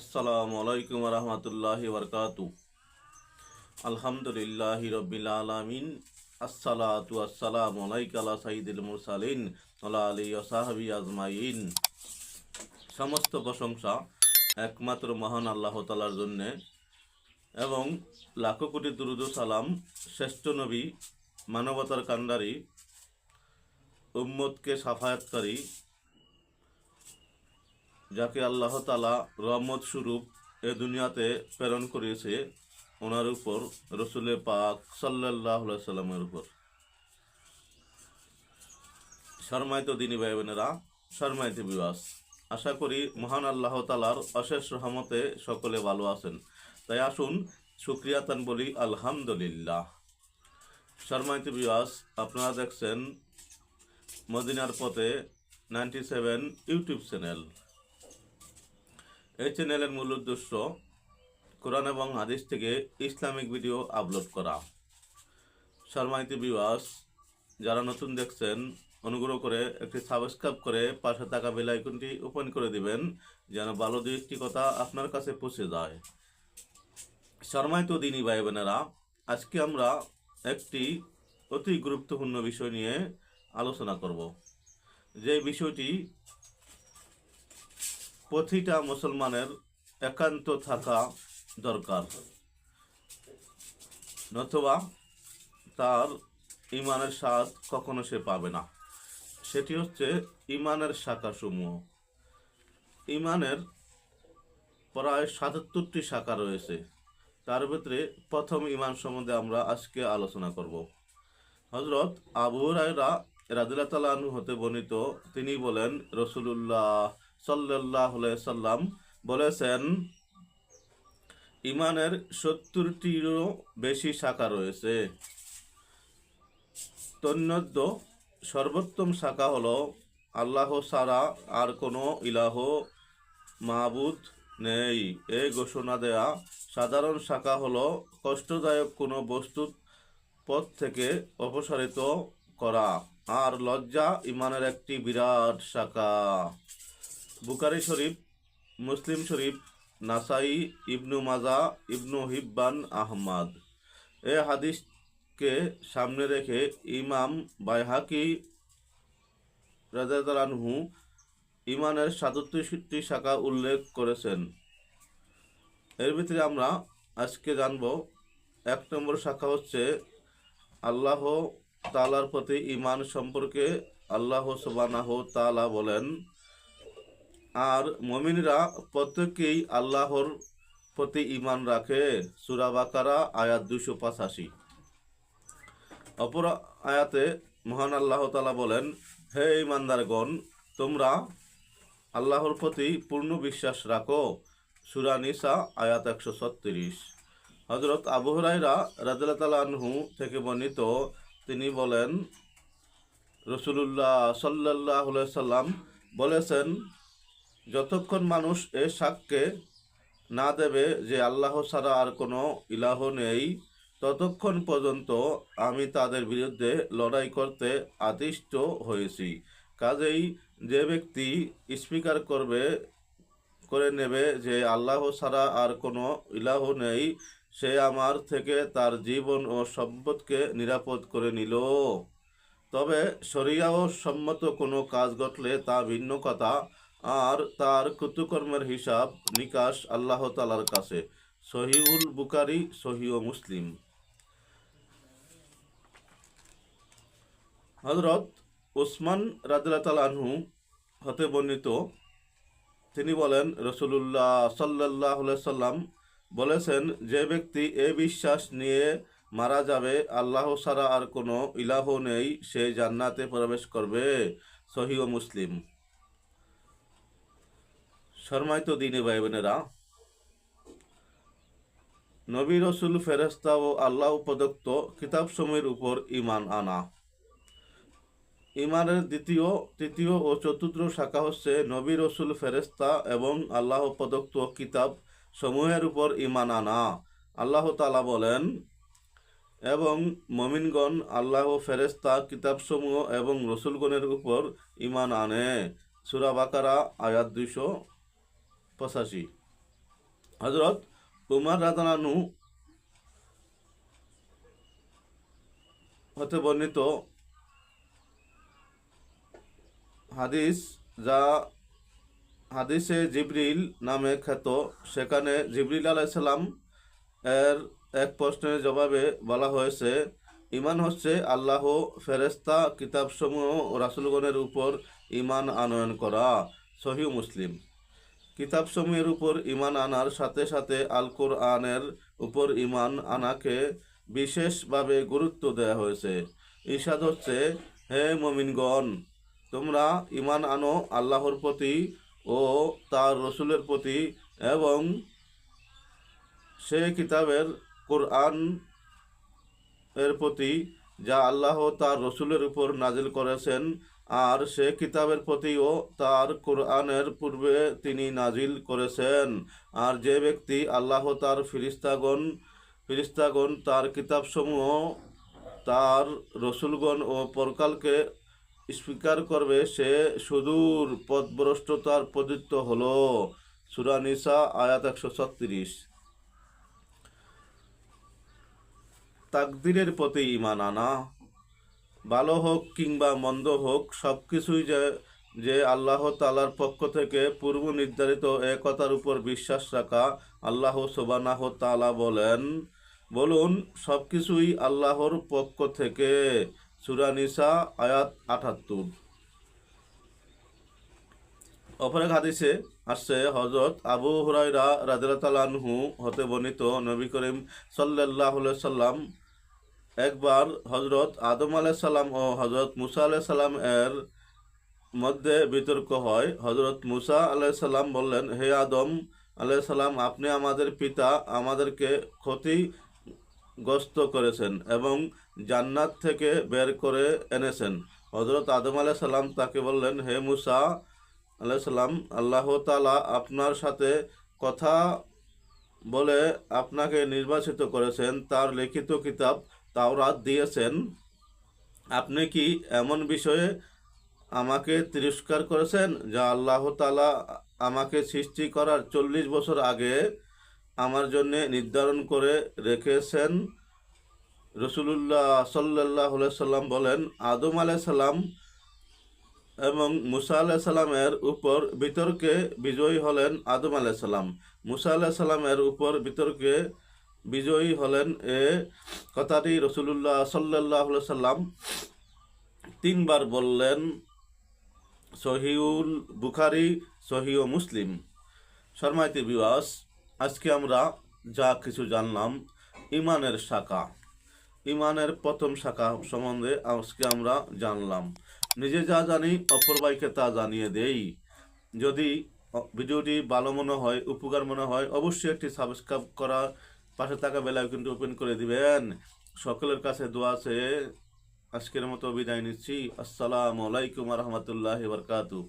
আসসালামু আলাইকুম রহমতুল্লাহ বরকাতু আলহামদুলিল্লাহ রবিল আলমিন, আসসালাতু আসসালামু আলাইকা আলা সাইদুল মুরসালিন আলা আলী ওসাহাবি আজমাইন। সমস্ত প্রশংসা একমাত্র মহান আল্লাহ তালার জন্যে এবং লাখো কোটি দুরুদ সালাম শ্রেষ্ঠ নবী মানবতার কান্ডারি উম্মতকে সাফায়াতকারী যাকে আল্লাহ তালা রহমত স্বরূপ এ দুনিয়াতে প্রেরণ করিয়েছে, ওনার উপর রসুলে পাক সাল্লাহ সাল্লামের উপর। শর্মায়িত দিনী ভাই বোনেরা শর্মায়িত বিবাস আশা করি মহান আল্লাহ তালার অশেষ রহমতে সকলে ভালো আছেন। তাই আসুন সুক্রিয়াতান বলি, আলহামদুলিল্লাহ। শর্মায়িত বিবাস আপনারা দেখছেন মদিনার পথে নাইনটি সেভেন ইউটিউব চ্যানেল। এই চ্যানেলের মূল উদ্দেশ্য কোরআন এবং হাদিস থেকে ইসলামিক ভিডিও আপলোড করা। সম্মানিত বিবাস যারা নতুন দেখছেন, অনুগ্রহ করে একটি সাবস্ক্রাইব করে পাশে থাকা বেল আইকনটি ওপেন করে দিবেন, যেন ভালো দৃষ্টি কথা আপনার কাছে পৌঁছে যায়। সম্মানিত দিনী ভাই বোনেরা আজকে আমরা একটি অতি গুরুত্বপূর্ণ বিষয় নিয়ে আলোচনা করব। যে বিষয়টি প্রতিটা মুসলমানের একান্ত থাকা দরকার। নতুবা তার ইমানের স্বাদ কখনো সে পাবে না। সেটি হচ্ছে ইমানের শাখাসমূহ। ইমানের প্রায় সাতাত্তরটি শাখা রয়েছে। তার ভিতরে প্রথম ইমান সম্বন্ধে আমরা আজকে আলোচনা করব। হজরত আবু রায়রা রাদিল্লা তালাহু হতে বর্ণিত, তিনি বলেন, রসুলুল্লাহ সাল্লাম বলেছেন, ইমানের সত্তরটিরও বেশি শাখা রয়েছে। তন্মধ্য সর্বোত্তম শাখা হলো, আল্লাহ সারা আর কোনো ইলাহ মাহবুদ নেই। এই ঘোষণা দেয়া সাধারণ শাখা হলো, কষ্টদায়ক কোনো বস্তুর পথ থেকে অপসারিত করা। আর লজ্জা ইমানের একটি বিরাট শাখা। বুকারি শরীফ, মুসলিম শরীফ, নাসাই, ইবনু মাজা, ইবনু হিব্বান, আহমদ। এ হাদিসকে সামনে রেখে ইমাম বাইহাকি রাজাদারানহু ইমানের সাতাত্তরটি শাখা উল্লেখ করেছেন। এর ভিতরে আমরা আজকে জানব, এক নম্বর শাখা হচ্ছে আল্লাহ তালার প্রতি ইমান সম্পর্কে আল্লাহ সুবানাহ তালা বলেন আর মমিনরা প্রত্যেকেই আল্লাহর প্রতি ইমান রাখে। সুরা বাকারা, আয়াত দুশো পঁচাশি। অপর আয়াতে মহান আল্লাহ তালা বলেন, হে ইমানদারগণ তোমরা আল্লাহর প্রতি পূর্ণ বিশ্বাস রাখো। সুরা নিসা, আয়াত একশো ছত্রিশ। হজরত আবু হরাইরা রাজা তালা আনহু থেকে বর্ণিত, তিনি বলেন, রসুলুল্লাহ সাল্লাহ সাল্লাম বলেছেন যতক্ষণ মানুষ এ সাক্ষ্যে না দেবে যে আল্লাহ ছাড়া আর কোনো ইলাহ নেই, ততক্ষণ পর্যন্ত আমি তাদের বিরুদ্ধে লড়াই করতে আদিষ্ট হয়েছি। কাজেই যে ব্যক্তি স্বীকার করবে, করে নেবে যে আল্লাহ ছাড়া আর কোনো ইলাহ নেই, সে আমার থেকে তার জীবন ও সম্পদকে নিরাপদ করে নিল। তবে শরিয়া ও সম্মত কোনো কাজ ঘটলে তা ভিন্ন কথা। আর তার কৃতকর্মের হিসাব নিকাশ আল্লাহ তালার কাছে। সহিউল বুকারি সহি ও মুসলিম। হজরত ওসমান রাদিল্লা আনহু হতে বর্ণিত, তিনি বলেন রসুল্লাহ সাল্লাহ সাল্লাম বলেছেন, যে ব্যক্তি এ বিশ্বাস নিয়ে মারা যাবে, আল্লাহ ছাড়া আর কোনো ইলাহ নেই, সে জান্নাতে প্রবেশ করবে। সহি ও মুসলিম। শর্মায়িত দিনে ভাই বোনেরা নবী রসুল ফেরেস্তা ও আল্লাহ প্রদত্ত কিতাবসমূহের উপর ইমান আনা। ইমানের দ্বিতীয়, তৃতীয় ও চতুর্থ শাখা হচ্ছে নবী রসুল ফেরেস্তা এবং আল্লাহ প্রদত্ত কিতাব সমূহের উপর ইমান আনা। আল্লাহ তালা বলেন, এবং মমিনগণ আল্লাহ ফেরেস্তা কিতাবসমূহ এবং রসুলগণের উপর ইমান আনে। সুরাবাকারা আয়াত দুইশো পঁচাশি। হজরত উমার রাদানানু হতে বর্ণিত হাদিস যা হাদিসে জিবরিল নামে খ্যাত। সেখানে জিবরিল আলাইসাল্লাম এর এক প্রশ্নের জবাবে বলা হয়েছে ইমান হচ্ছে আল্লাহ ফেরেস্তা কিতাবসমূহ ও রাসুলগণের উপর ইমান আনয়ন করা। সহি মুসলিম। কিতাবসমূহের উপর ইমান আনার সাথে সাথে আল কোরআনের উপর ইমান আনাকে বিশেষভাবে গুরুত্ব দেওয়া হয়েছে। ঈশাদ হচ্ছে, হে মমিনগণ, তোমরা ইমান আনো আল্লাহর প্রতি ও তার রসুলের প্রতি এবং সে কিতাবের কোরআন এর প্রতি যা আল্লাহ তার রসুলের উপর নাজিল করেছেন আর সে কিতাবের প্রতিও তার কোরআনের পূর্বে তিনি নাজিল করেছেন। আর যে ব্যক্তি আল্লাহ তার ফিরিস্তাগণ ফিরিস্তাগণ তার কিতাবসমূহ তার রসুলগণ ও পরকালকে স্বীকার করবে, সে সুদূর পদভ্রষ্টতার পদিত্ব হলো। সুরানিসা আয়াত একশো ছত্রিশ। তাকদিরের প্রতি ইমান আনা ভালো হোক কিংবা মন্দ হোক সব কিছুই যে যে আল্লাহ তালার পক্ষ থেকে পূর্ব নির্ধারিত একতার উপর বিশ্বাস রাখা আল্লাহ সোবানাহ তালা বলেন। বলুন সব কিছুই আল্লাহর পক্ষ থেকে। সুরানিসা আয়াত আটাত্তর। অপর এক হাদিসে আসছে হজরত আবু হুরাইরা রাজরাতালানহু হতে বর্ণিত নবী করিম সাল্লাহ সাল্লাম একবার হজরত আদম আলাহ সাল্লাম ও হজরত মুসা আলাহ সাল্লাম এর মধ্যে বিতর্ক হয়। হজরত মুসা আলাহ সাল্লাম বললেন, হে আদম আলাহ সাল্লাম আপনি আমাদের পিতা, আমাদেরকে ক্ষতিগ্রস্ত করেছেন এবং জান্নাত থেকে বের করে এনেছেন। হজরত আদম আলাহ সাল্লাম তাকে বললেন, হে মুসা আলাহ সাল্লাম আল্লাহ তালা আপনার সাথে কথা বলে আপনাকে নির্বাচিত করেছেন। তার লিখিত কিতাব তাওরাত দিয়েছেন। আপনি কি এমন বিষয়ে আমাকে তিরস্কার করেছেন যা আল্লাহ তালা আমাকে সৃষ্টি করার চল্লিশ বছর আগে আমার জন্যে নির্ধারণ করে রেখেছেন? রসুলুল্লাহ সাল্লাহ সাল্লাম বলেন, আদম আলাহ সাল্লাম এবং মুসা আলাহ সাল্লামের উপর বিতর্কে বিজয়ী হলেন আদম আলাহ সাল্লাম মুসা আলাহ সাল্লামের উপর বিতর্কে বিজয়ী হলেন এ কথাটি রসুলুল্লাহ সাল্লাহ সাল্লাম তিনবার বললেন সহিউল বুখারি সহিউ মুসলিম। শর্মাইতি বিবাস, আজকে আমরা যা কিছু জানলাম, ইমানের শাখা। ইমানের প্রথম শাখা সম্বন্ধে আজকে আমরা জানলাম। নিজে যা জানি, অপর ভাইকে তা জানিয়ে দেই। যদি ভিডিওটি ভালো মনে হয়, উপকার মনে হয়, অবশ্যই একটি সাবস্ক্রাইব করা পাশে থাকা বেলা কিন্তু ওপেন করে দিবেন। সকলের কাছে দোয়া আছে। আজকের মতো বিদায় নিচ্ছি। আসসালামু আলাইকুম রহমতুল্লাহ বরকাতু